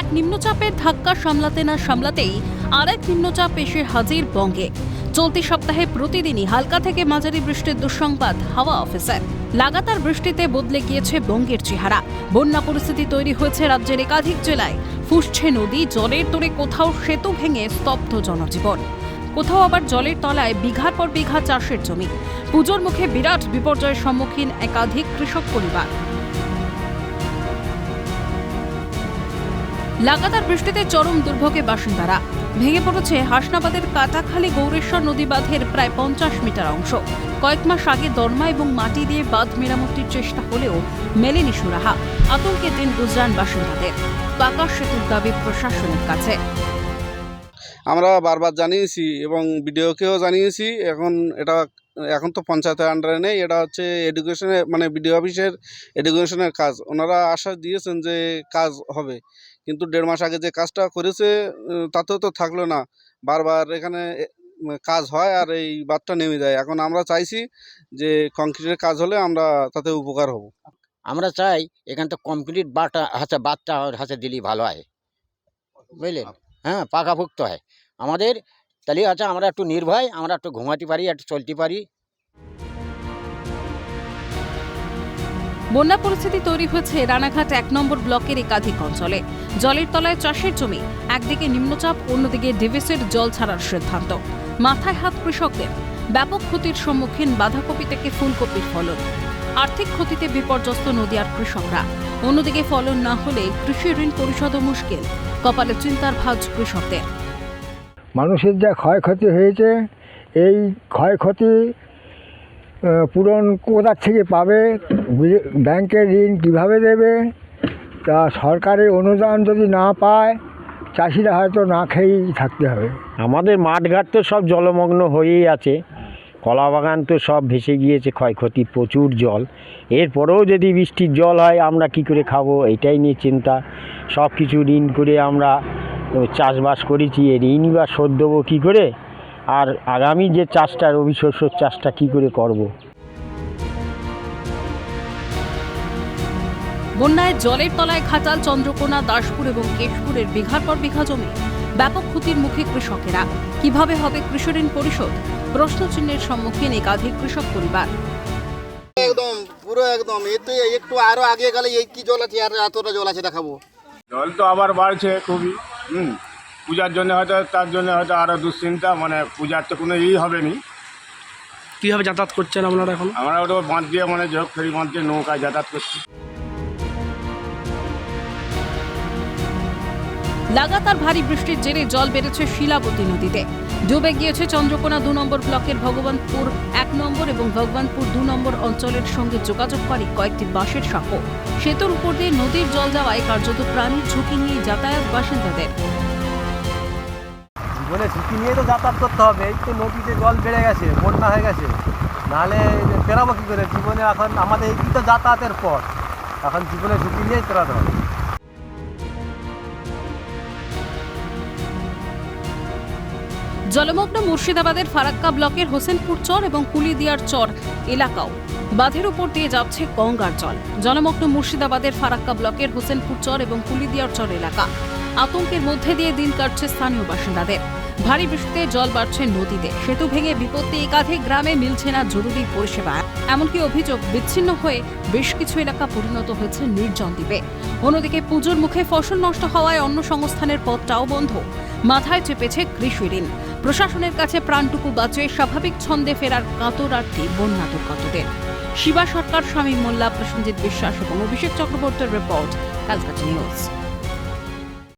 এক নিম্নচাপের ধাক্কা সামলাতে না সামলাতেই আরেক নিম্নচাপ এসে হাজির বঙ্গে। চলতি সপ্তাহে প্রতিদিনই হালকা থেকে মাঝারি বৃষ্টির দুঃসংবাদ হাওয়া অফিসার লাগাতার বৃষ্টিতে বদলে গিয়েছে বঙ্গের চেহারা। বন্যা পরিস্থিতি তৈরি হয়েছে রাজ্যের একাধিক জেলায়। ফুসছে নদী, জলের তোরে কোথাও সেতু ভেঙে স্তব্ধ জনজীবন। কোথাও আবার জলের তলায় বিঘার পর বিঘা চাষের জমি। পুজোর মুখে বিরাট বিপর্যয়ের সম্মুখীন একাধিক কৃষক পরিবার। লাগাতার বৃষ্টিতে চরম দুর্ভোগে বাসিন্দারা। ভেঙে পড়েছে হাসনাবাদের কাটাখালী গৌরেশ্বর নদী বাঁধের প্রায় পঞ্চাশ মিটার অংশ। কয়েক মাস আগে দরমা এবং মাটি দিয়ে বাঁধ মেরামতির চেষ্টা হলেও মেলেনি সুরাহা। আতঙ্কে দিন গুজরান বাসিন্দাদের। পাকা সেতুর দাবি প্রশাসনের কাছে। আমরা বারবার জানিয়েছি এবং বিডিওকেও জানিয়েছি, এখন এটা, এখন তো পঞ্চায়েতের আন্ডারে নেই, এটা হচ্ছে এডুকেশনের মানে বিডিও অফিসের এডুকেশনের কাজ। ওনারা আশা দিয়েছেন যে কাজ হবে। কিন্তু দেড় মাস আগে যে কাজটা করেছে তাতেও তো থাকল না। বারবার এখানে কাজ হয় আর এই বাদটা নেমে যায়। এখন আমরা চাইছি যে কংক্রিটের কাজ হলে আমরা তাতে উপকার হব। আমরা চাই এখান থেকে কমপ্লিট বাটা হাতে বাদটা হাতে দিলেই ভালো হয়। বুঝলেন? হ্যাঁ পাকাভুক্ত হয়। আমাদের তাহলে আছে আমরা একটু নির্ভয় আমরা একটু ঘুমাতে পারি একটু চলতে পারি। বন্যা পরিস্থিতি তৈরি হয়েছে রানাঘাট এক নম্বর ব্লকের একাধিক অঞ্চলে। জলের তলায় চাষের জমি, একদিকে নিম্নচাপ, অন্যদিকে ডিভিসের জল ছাড়ার সিদ্ধান্ত। মাথায় হাত কৃষকদের। ব্যাপক ক্ষতির সম্মুখীন বাঁধাকপি থেকে ফুলকপির ফলন। আর্থিক ক্ষতিতে বিপর্যস্ত নদীয়ার কৃষকরা। অন্যদিকে ফলন না হলে কৃষি ঋণ পরিশোধও মুশকিল। কপালে চিন্তার ভাঁজ কৃষকদের। মানুষের যা ক্ষয়ক্ষতি হয়েছে, এই ক্ষয়ক্ষতি পূরণ কোথার থেকে পাবে? ব্যাংকের ঋণ কীভাবে দেবে? তা সরকারের অনুদান যদি না পায়, চাষিরা হয়তো না খেয়েই থাকতে হবে। আমাদের মাঠঘাট তো সব জলমগ্ন হয়েই আছে। কলা বাগান তো সব ভেসে গিয়েছে, ক্ষয়ক্ষতি, প্রচুর জল। এরপরেও যদি বৃষ্টির জল হয়, আমরা কি করে খাব? এটাই নিয়ে চিন্তা। সব কিছু ঋণ করে আমরা চাষবাস করেছি ঋণই বা শোধ দেবো কী করে? আর আগামী যে চাষটা রবি শস্যর চাষটা কী করে করব। বন্যায় জলের তলায় খাটাল চন্দ্রকোনা দাসপুর এবং কেশপুরের বিঘার পর বিঘা জমি। ব্যাপক ক্ষতির মুখে কৃষকেরা। কীভাবে হবে কৃষি ঋণ পরিশোধ? প্রশ্নচিহ্নের সম্মুখীন একাধিক কৃষক পরিবার। একদম পুরো একদম। এ তো একটু আরও আগে গেলে এই কি জল আছে আর এতটা জল আছে দেখাবো। জল তো আবার বাড়ছে খুবই। হুম। পূজার জন্য হয়তো তার জন্য হয়তো আরও দুশ্চিন্তা মানে পূজার তো কোনো ই হবে নি কীভাবে যাতায়াত করছেন আপনারা এখন? আমরা ওটা বাঁধ দিয়ে মানে যোগ ফেরি বাঁধ দিয়ে নৌকায় যাতায়াত করছি। লাগাতার ভারী বৃষ্টির জেরে জল বেড়েছে শিলাবতী নদীতে। ডুবে গিয়েছে চন্দ্রকোনা দু নম্বর ব্লকের ভগবানপুর এক নম্বর এবং ভগবানপুর দু নম্বর অঞ্চলের সঙ্গে যোগাযোগকারী কয়েকটি বাঁশের সাঁকো। সেতুর উপর দিয়ে নদীর জল যাওয়ায় কার্যত প্রাণীর ঝুঁকি নিয়ে যাতায়াত বাসিন্দাদের। জীবনে ঝুঁকি নিয়ে তো যাতায়াত করতে হবে? এই তো নদীতে জল বেড়ে গেছে, বন্যা হয়ে গেছে। নাহলে পেরাবো কী করে? জীবনে এখন আমাদের এই তো যাতায়াতের পথ। এখন জীবনে ঝুঁকি নিয়েই পেরাতে হবে জলমগ্ন মুর্শিদাবাদের ফারাক্কা ব্লকের হোসেনপুর চর এবং কুলিদিয়ার চর এলাকাও বাঁধের উপর দিয়ে যাচ্ছে গঙ্গার জল। জলমগ্ন মুর্শিদাবাদের ফারাক্কা ব্লকের হোসেনপুর চর এবং কুলিদিয়ার চর এলাকা আতঙ্কের মধ্যে দিয়ে দিন কাটছে স্থানীয় বাসিন্দাদের। ভারী বৃষ্টিতে জল বাড়ছে নদীতে। সেতু ভেঙে বিপত্তি একাধিক গ্রামে মিলছে না জরুরি পরিষেবা। এমনকি অভিযোগ বিচ্ছিন্ন হয়ে বেশ কিছু এলাকা পরিণত হয়েছে নির্জন দ্বীপে। অন্যদিকে পুজোর মুখে ফসল নষ্ট হওয়ায় অন্য সংস্থানের পথটাও বন্ধ। মাথায় চেপেছে কৃষি ঋণ। প্রশাসনের কাছে প্রাণটুকু বাঁচে স্বাভাবিক ছন্দে ফেরার কাতরার্থী বন্যা দুর্গতদের। শিবা সরকার, স্বামী মোল্লা, প্রসেনজিৎ বিশ্বাস এবং অভিষেক চক্রবর্তীর রিপোর্ট ক্যালকাটা নিউজ।